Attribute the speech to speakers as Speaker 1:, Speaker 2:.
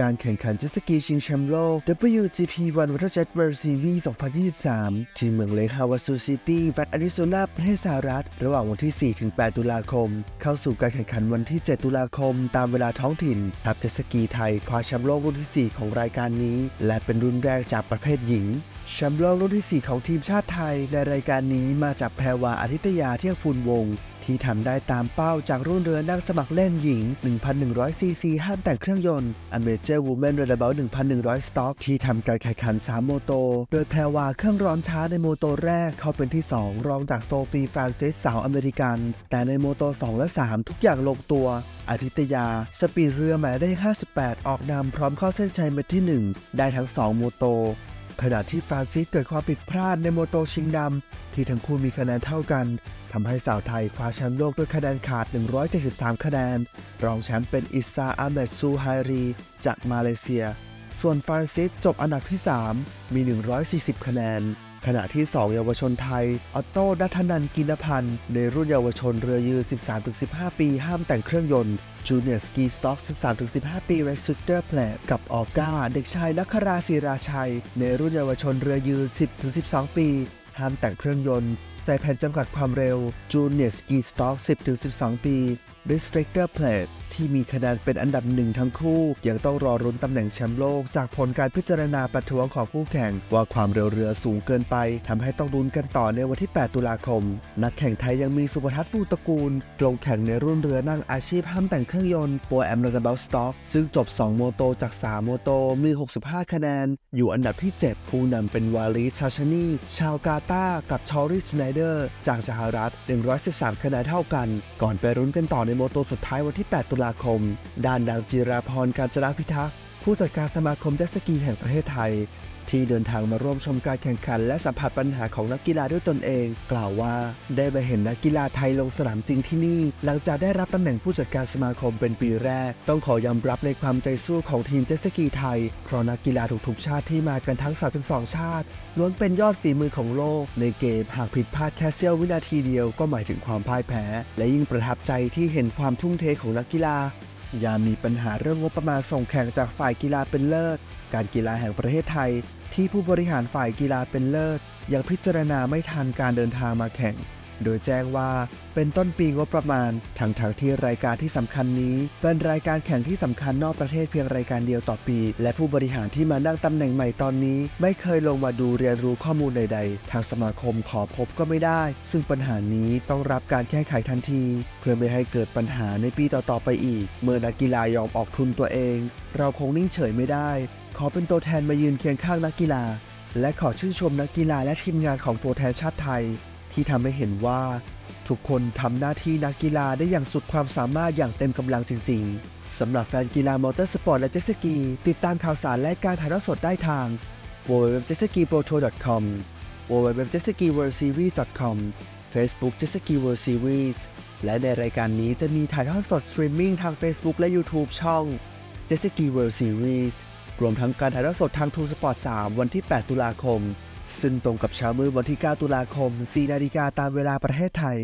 Speaker 1: การแข่งขันเจ็ตสกีชิงแชมป์โลก WGP One Water Jet World Series 2023 ที่เมืองเลคฮาวาซูซิตี้รัฐอาริโซนาประเทศสหรัฐ ระหว่างวันที่ 4-8 ตุลาคม เข้าสู่การแข่งขันวันที่ 7 ตุลาคม ตามเวลาท้องถิ่น ทัพเจ็ตสกีไทยคว้าแชมป์โลกรุ่นที่ 4 ของรายการนี้ และเป็นรุ่นแรกจากประเภทหญิงแชมป์โลกรุ่นที่ 4 ของทีมชาติไทยในรายการนี้มาจากแพรวาอาทิตยาเที่ยงฟูลวง ที่ทำได้ตามเป้าจากรุ่นเรือนั่งสมัครเล่นหญิง 1,100 ซีซีห้ามแต่งเครื่องยนต์อเมเจอร์วูแมนเรดเบล1,100สต็อกที่ทำการแข่งขัน 3 โมโต โดยแพรวาเครื่องร้อนช้าในโมโตแรกเข้าเป็นที่ 2 รองจากโซฟีฟรานซิสสาวอเมริกัน แต่ในโมโต 2 และ 3 ทุกอย่างลงตัวอาทิตยา สปีดเรือหมายเลข58 ออกนำพร้อมเข้าเส้นชัยเม็ดที่ 1 ได้ทั้ง 2 โมโต ขณะที่ฟรานซิสเกิดความผิดพลาดในโมโตชิงดำที่ทั้งคู่มีคะแนนเท่ากันทำให้สาวไทยคว้าแชมป์โลกด้วยคะแนนขาด 173 คะแนน รองแชมป์เป็นอิซาอาเมดซูไฮรี จากมาเลเซีย ส่วนฟรานซิสจบอันดับที่ 3 มี 140 คะแนน ขณะที่ 2 เยาวชนไทย ออตโต้ดัทนันกินพันธ์ในรุ่นเยาวชนเรือยืน 13-15 ปีห้ามแต่งเครื่องยนต์จูเนียร์สกีสต็อก 13-15 ปีเรสซิเตอร์แพลกับออก้า เด็กชายนัคราศิราชัย ในรุ่นเยาวชนเรือยืน 10-12 ปี ห้ามแต่งเครื่องยนต์ ใจแผ่นจำกัดความเร็วจูเนียร์สกีสต็อก 10-12 ปี Restrictor Plate ที่มีคะแนนเป็นอันดับหนึ่งทั้งคู่ ยังต้องรอรุ้นตำแหน่งแชมป์โลกจากผลการพิจารณาประท้วงของคู่แข่ง ว่าความเร็วเรือสูงเกินไปทำให้ต้องรุ้นกันต่อในวันที่ 8 ตุลาคม นักแข่งไทยยังมีสุภทัศน์ฟูตระกูลลงแข่งในรุ่นเรือนั่งอาชีพห้ามแต่งเครื่องยนต์โปรแอมเรเบลสต็อกซึ่งจบ 2 โมโตจาก 3 โมโตมี 65 คะแนน อยู่อันดับที่ 7 ผู้นำเป็นวาลีชาชานีชาวกาตากับชอริสไนเดอร์ จากสหรัฐ 113 คะแนนเท่ากัน ก่อนไปรุ้นกันต่อในโมโตสุดท้ายวันที่ 8 ตุลาคม ด้านนางจิราพรการจราพิทักษ์ผู้จัดการสมาคมเจ็ตสกีแห่งประเทศไทย ที่เดินทางมาร่วมชมการแข่งขัน และสัมผัสปัญหาของนักกีฬาด้วยตนเอง กล่าวว่า ได้มาเห็นนักกีฬาไทยลงสนามจริงที่นี่ หลังจากได้รับตำแหน่งผู้จัดการสมาคมเป็นปีแรก ต้องขอยอมรับในความใจสู้ของทีมเจสกีไทย เพราะนักกีฬาทุกๆชาติที่มากันทั้ง 32 ชาติล้วนเป็นยอดฝีมือของโลก ในเกมหากผิดพลาดแค่เสี้ยววินาทีเดียวก็หมายถึงความพ่ายแพ้ และยิ่งประทับใจที่เห็นความทุ่มเทของนักกีฬายามมีปัญหาเรื่องงบประมาณส่งแข่งจากฝ่ายกีฬาเป็นเลิศ การกีฬาแห่งประเทศไทย ที่ผู้บริหารฝ่ายกีฬาเป็นเลิศยังพิจารณาไม่ทันการเดินทางมาแข่ง โดยแจ้งว่าเป็นต้นปีงบประมาณทั้งทางที่รายการที่สำคัญนี้ เป็นรายการแข่งที่สำคัญนอกประเทศเพียงรายการเดียวต่อปี และผู้บริหารที่มานั่งตำแหน่งใหม่ตอนนี้ ไม่เคยลงมาดูเรียนรู้ข้อมูลใดๆ ทางสมาคมขอพบก็ไม่ได้ ซึ่งปัญหานี้ต้องรับการแก้ไขทันที เพื่อไม่ให้เกิดปัญหาในปีต่อๆไปอีก เมื่อนักกีฬายอมออกทุนตัวเอง เราคงนิ่งเฉยไม่ได้ขอเป็นตัวแทนมายืนเคียงข้างนักกีฬา และขอชื่นชมนักกีฬาและทีมงานของตัวแทนชาติไทย ที่ทำให้เห็นว่า ทุกคนทำหน้าที่นักกีฬาได้อย่างสุดความสามารถอย่างเต็มกำลังจริง ๆสำหรับแฟนกีฬามอเตอร์สปอร์ตและเจ็ตสกี ติดตามข่าวสารและการถ่ายทอดสดได้ทาง w w w j e t s k i p r o t o c o m w w w j e t s k i w o r l d s e r i e s c o m Facebook Jetski World Series และในรายการนี้จะมีถ่ายทอดสดสตรีมมิ่งทาง Facebook และ YouTube ช่อง Jetski World Series รวมทั้งการถ่ายทอดสดทางทูสปอร์ต 3 วันที่ 8 ตุลาคม ซึ่งตรงกับเช้ามืดวันที่ 9 ตุลาคม 4 นาฬิกาตามเวลาประเทศไทย